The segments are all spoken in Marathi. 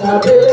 Hare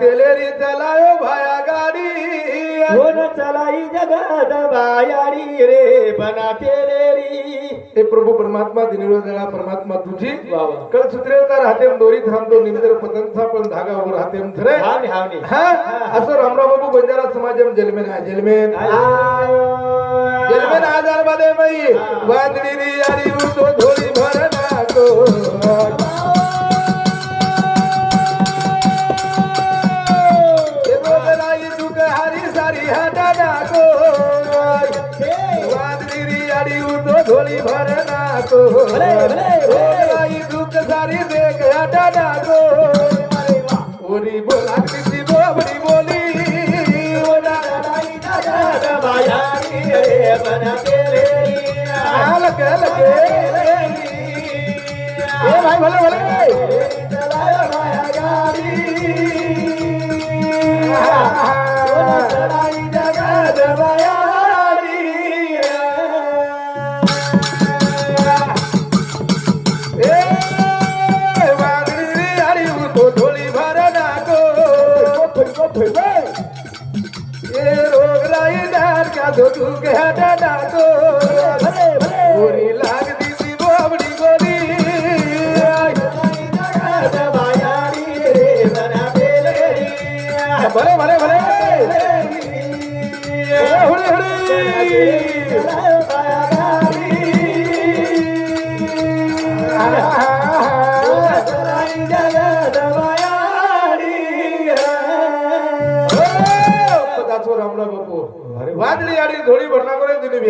तेलेरी चलायो भाया गाडी. चलाई जगत बायाडी रे बना तेरेरी हे प्रभू परमात्मा दिनिरोधळा परमात्मा तुझी. कल सुत्रेवता राहतेम दोरी थांबतो निमित्तर पतंगचा पण धागा वर हा? असं रामराव बाबू बंजारा समाजम जलमेन आहे जलमेन. जलमेन आजारमध्ये बाई वादळी री यारी उतो धोळी भरणा को નાખો ઓલાઈ દુઃખ સારી દે ગાટા નાખો ઓરી બોલા કીધી બોબડી બોલી. ભલે ભલે. ચલાયો ગાડી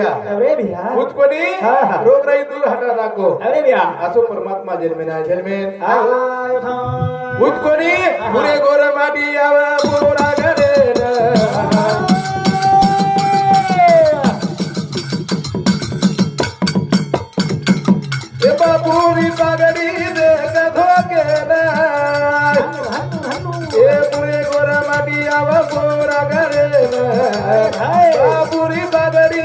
करे अरे भैया दूर हटा अरे भैया असो परमात्मा जन्मेन आहे जन्मेन. आय था उचकोनी पुरे गोर माटी आवा पोरा घरे ए बापुरी पागडी दे धोके ना ए पुरे गोर माटी आवा पोरा बापुरी पागडी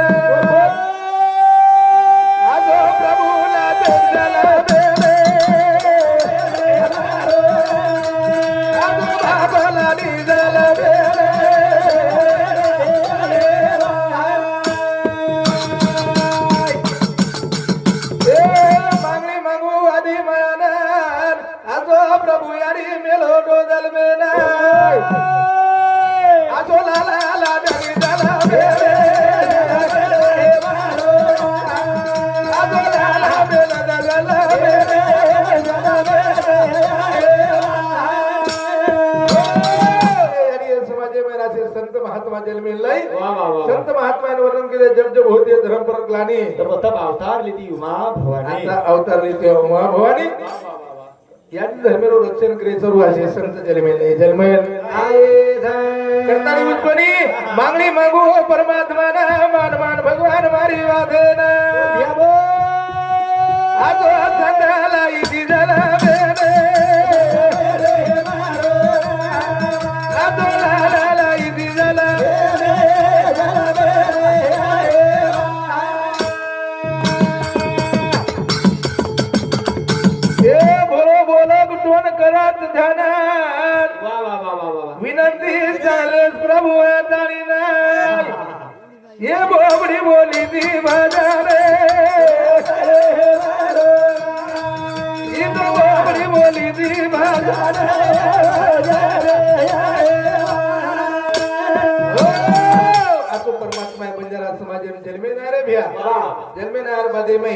होते धर्म पर ग्लानी तर प्रथम अवतार लिती उमा भवानी। आता अवतारली उमा भवानी। यांनी धर्मेरो रक्षण करे सर्व असे संत जन्मेले जन्मेल. उत्पनी मागणी मागू परमात्मा मान मान भगवान मारी वादन आगो संताला इति जला बोली ती बाजारे इथं बोबडी बोली दी बाजारे आहे बंजारा समाज जन्मेनार भ्या। जन्मेनार बादे मै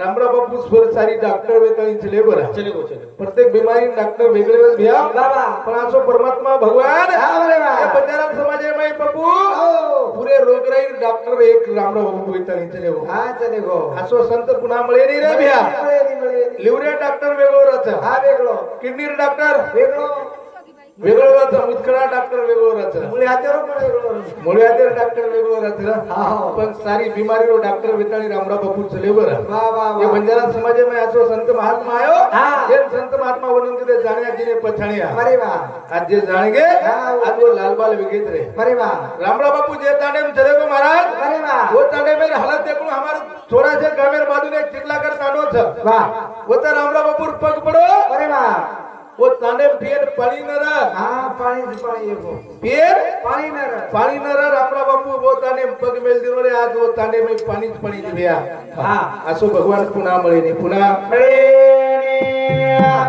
रामराव बापू स्वर सारी डॉक्टर. चले गो प्रत्येक बिमारी डॉक्टर वेगळे भ्या. पण असो परमात्मा भगवान हा, समाज मै पप्पू पुरे रोगराई डॉक्टर एक रामराव बापू वेताळींचे लेबर. हा चले गो. असो संत पुन्हा मिळे रे भ्या. लिव्हरे डॉक्टर वेगळं राहतं. हा वेगळो. किडनी डॉक्टर वेगळो. वेगळं राहतं. मुतखडा डॉक्टर वेगळं राहतं. मुळे हातावर पण वेगळो डॉक्टर वेगळं राहतं हा. पण सारी बिमारी डॉक्टर वेताळी रामराव बापू चले बरं वा वा. ये वा बंजारा समाज में असो संत महात्मा आयो हाँ। ये संत महात्मा वर्णन के जाने जिने पछाणिया. अरे वा. आज जे जाणगे हाँ। आज वो लाल बाल विगेत रे. अरे वा. रामराव बापू जे तांडे में चले गो महाराज अरे वा. वो तांडे मेरे हालत देखून हमारे थोड़ा से गामेर बाजू ने चिल्ला कर तांडो छ. वा. वो तो रामराव बापू पग पड़ो. अरे वा. वो तांडे पियर पाणी नर हा पाणी पाणी येतो पियर पाणी नर पाणी नर रामराव बापू वो तांडे पग मेल दिनो रे आज वो तांडे में पाणी पाणी दिव्या हा असो भगवान पुन्हा मळे पुन्हा प्रेम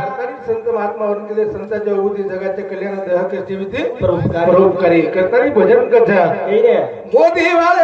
करतानी संत महात्मा वरून गेले संतांच्या उदी जगाच्या कल्याण देह कष्टीविती परोपकारी. परोपकारी करतानी भजन कथा हे रे मोदी वाले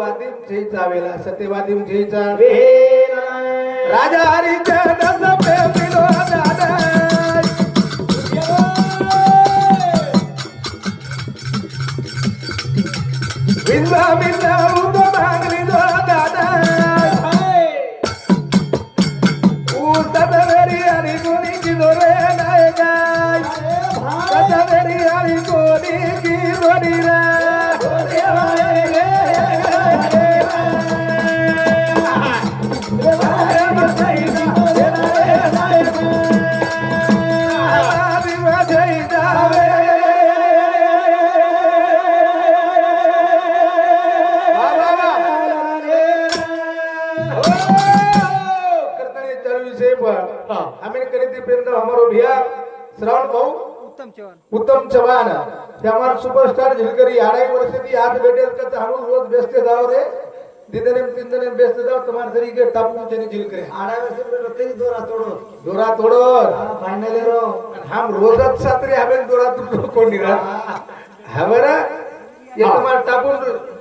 सत्यवादीम जयचा वेला सत्यवादीम जयचा राजा हरिचंद्र उत्तम चव्हाण. ते हमारे सुपरस्टार झिलकरी अढ़ाई वर्ष की हाथ बेटे का हम रोज बेचते जाओ रे. दिदने तीन दिन बेचते जाओ तुम्हारे शरीर के टापू चने झिलकरे. दोरा तोडो दोरा तोड़ो फायनल रो हम रोजच सात्री हमें दोरा तुटलो कोणी रा हमारा ये तुम्हारा टापून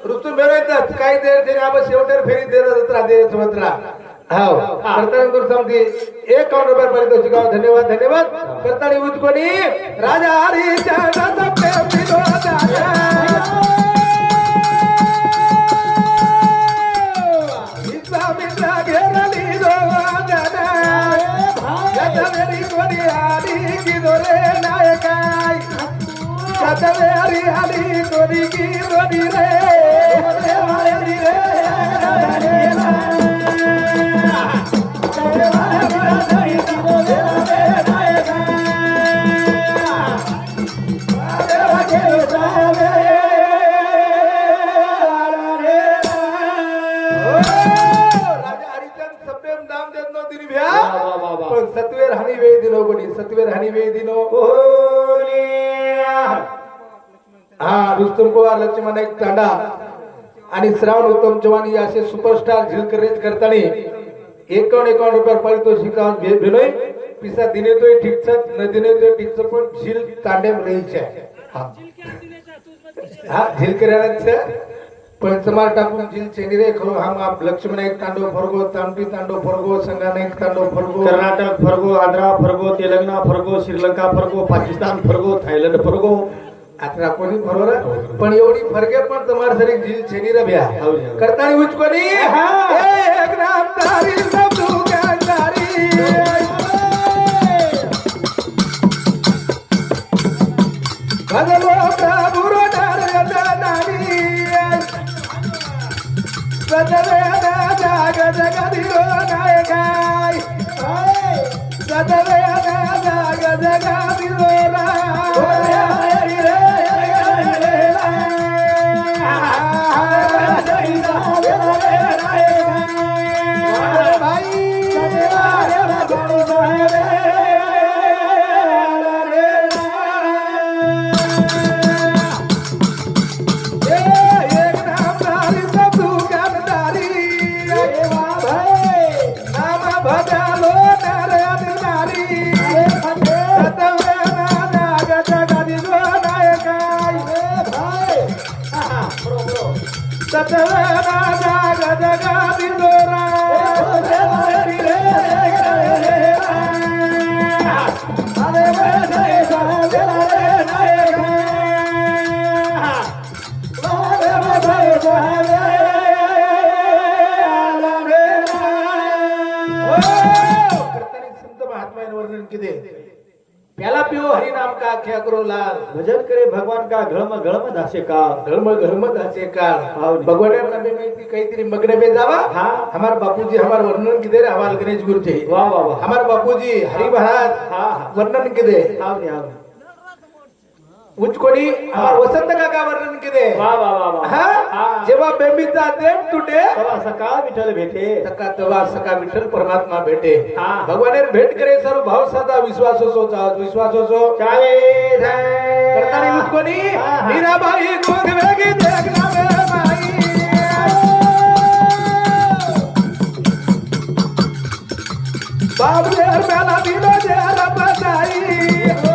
रुस्तुम बेरोयतच काही ते ते आपण शेवटेर फेरी दे रत्रा दे सुभद्रा. हाव करताना दूर सांगते एक काउंट रुपये पारितोषिक धन्यवाद धन्यवाद. करताना उच कोणी राजा हरिचंद्र प्रेम विश्वामित्रा घेरली गोवादना गजवेरी कोणी आली की दोरे नायकाय? गजवेरी आली कोणी की रे? आणि श्रावण उत्तम चव्हाण असे सुपरस्टार झिलकरेज करताना एकावन्न एकावन्न रुपयावर पारितोषिक भेटलोय पिसा दिने तो ठीकच न दिने तो ठीकच पण झील तांडे रेंज आहे. हा. झिलकऱ्याच पण समार टाकून झील चेनिरे खरो हा माप लक्ष्मण एक तांडव फरगो तांबटी तांडव फरगो संगाने एक तांडव फरगो. कर्नाटक फरगो आंध्रा फरगो तेलंगणा फरगो श्रीलंका फरगो पाकिस्तान फरगो थायलंड फरगो. आता कोणी बरोबर? पण एवढी फरके पण तुम्हाला सरी झील छेनी रब्या हौद, हौद. करतानी उच कोणी? एक नाम तारी सब दुकानदारी भगलो प्रभु रो डार नारी सदवे राजा गज गदिरो नायकाय. सदवे राजा गज गदिरो का क्या करो लाल. भजन करे भगवान का घळम घळम दासे का धर्म दाचे काळ. हाव. भगवान नबी माहिती काहीतरी मग्न में जावा. हा. हमार बापूजी हमार वर्णन किदे रे? हमार गणेश गुरु जी वा वा वा. हमार बापूजी हरि महाराज. हा वर्णन किदे? हाव नी, हमार वसंत काका वर्णन हा? हा. जेव्हा बेंबीचा देव तुटे. तेव्हा सकाळ विठ्ठल भेटे. तका तवा सका विठ्ठल परमात्मा भेटे. हा. भगवाने भेट करे सर्व भाव सदा विश्वास असो विश्वास असो करताना हा. मीराबाई गोग वेगी देखना बाबू देर मेला दिलो जेरा बजाई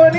बोध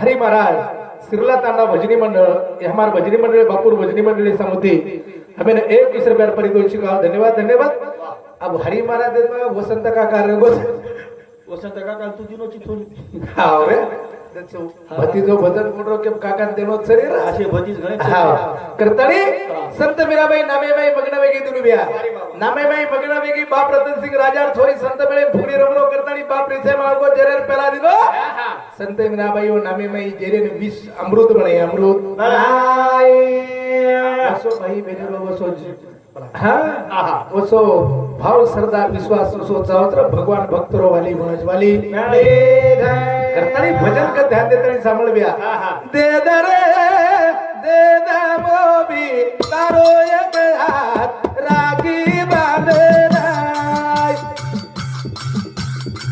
हरी महाराज सिरला तांडा भजनी मंडळ हमार भजनी मंडळ बापूर भजनी मंडळी सांगते हमें ने एक दूसरे पैर परितोषिक धन्यवाद धन्यवाद. अब हरी महाराज वसंत काका रंगोत वसंत काका तू दिनोची थोडी हा रे. भतीजो भजन कोण के काका देनो सरी रा. असे गणे हा करतानी संत मीराबाई नामेबाई मग्नवेगी दुनुबिया नामेबाई मग्नवेगी बाप रतन सिंग राजा थोरी संत मिळे फुगडी रमणो करतानी बाप रिसे मागो जेरेर पेला दिगो. संत मीराबाई ओ नामेबाई जेरेन विष अमृत बने अमृत वसो भाई बेनेरो वसो हा वसो भाव श्रद्धा विश्वास वसो चावत्र भगवान भक्तरो वाली गुणज वाली करतानी भजन का ध्यान देतानी सांभाळ बिया दे दरे दे दा मोबी तारो एक हात राखी बांधनाय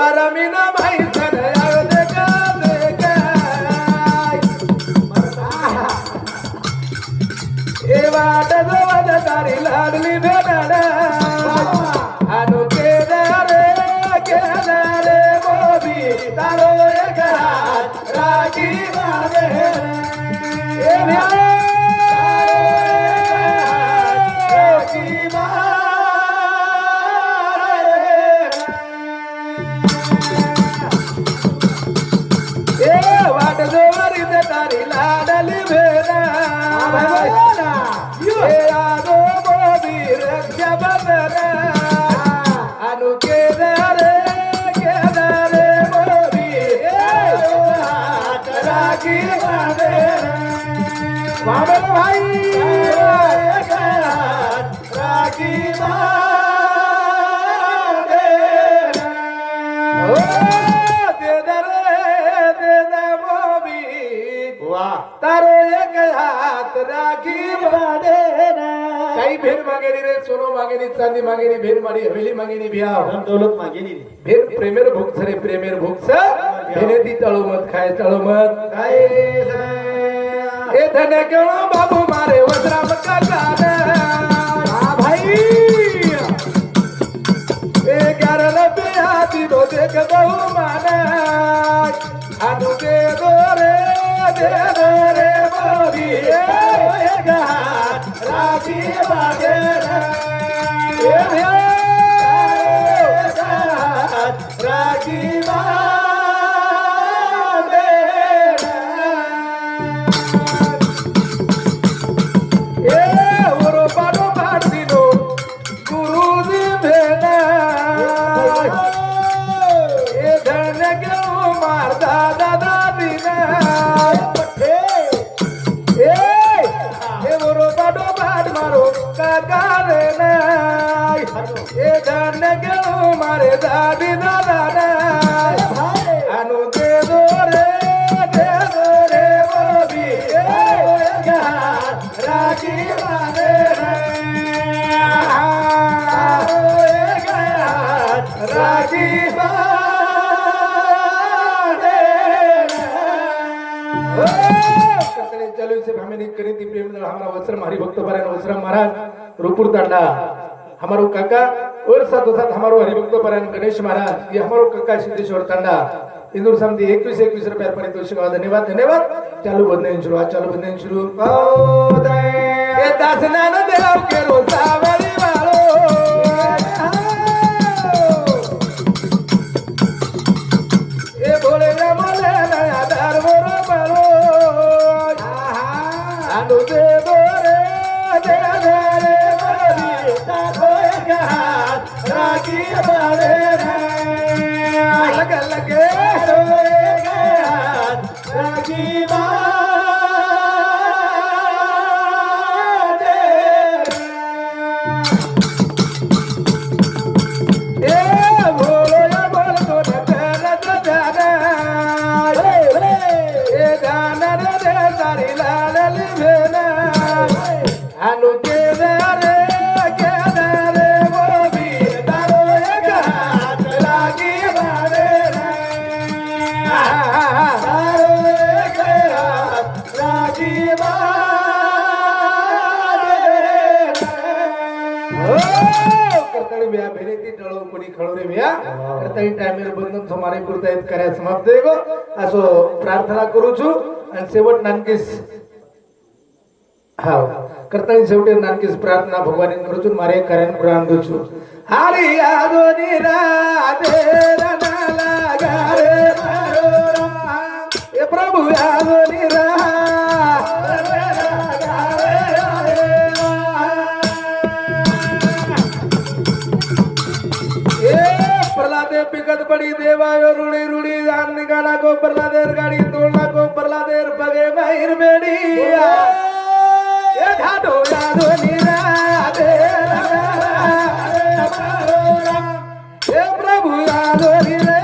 ये માંગેલી રે સોનો માંગેલી ચાંદી માંગેલી ભેર માડી હવેલી માંગેલી ભ્યાવ ધન દોલત માંગેલી ભેર પ્રેમેર ભોગ છે પ્રેમેર ભોગ છે ભેનેથી તળો મત ખાય તળો મત ખાય એ ધન કેણો બાબુ મારે વસરા બકા આ ભાઈ એ ક્યારે લપે હાથી તો દેખ બહુ માને આનું करीत प्रेम दल हमारा वस्त्र हमारी भक्त परायण वस्त्र महाराज रुपूर तांडा. हमारो काका और साथ साथ हमारो हरिभक्त परायण गणेश महाराज ये हमारो काका सिद्धेश्वर तांडा इंदूर समिति एकवीस एकवीस रुपया पारितोषिक धन्यवाद धन्यवाद। चालू बंधन शुरू आज चालू बंधन शुरू। ए दासना न देव के रोजावे करताळी टाइमेर बंधन समारे पुरता कार्य समाप्त है गो असो प्रार्थना करू आणि शेवट नानकीस हा करताळी शेवटे नानकीस प्रार्थना भगवान करू मारे कार्य पुराण दो छु. आदोनी रा படி தேவாயோருடைய ருடி தான் காலா கோப்பர்லாதேர் காடி தோல்னா கோப்பர்லாதேர் பகை மயிர் மேடி ஏதாடோ யாதோ நீராதே ஏ பிரபு யாதோ நீரா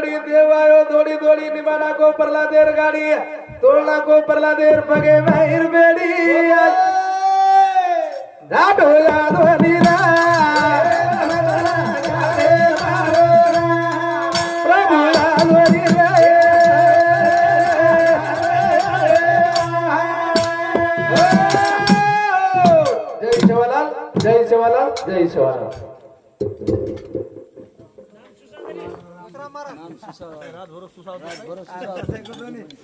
पिकट देवायो दौड़ी दौड़ी निमाना को प्रहलादेर गाड़ी तोड़ना को प्रहलादेर पगे महिर बेड़ी जय शिवाला जय शिवाला नाम सुसाव रातभर सुसाव रातभर सुसाव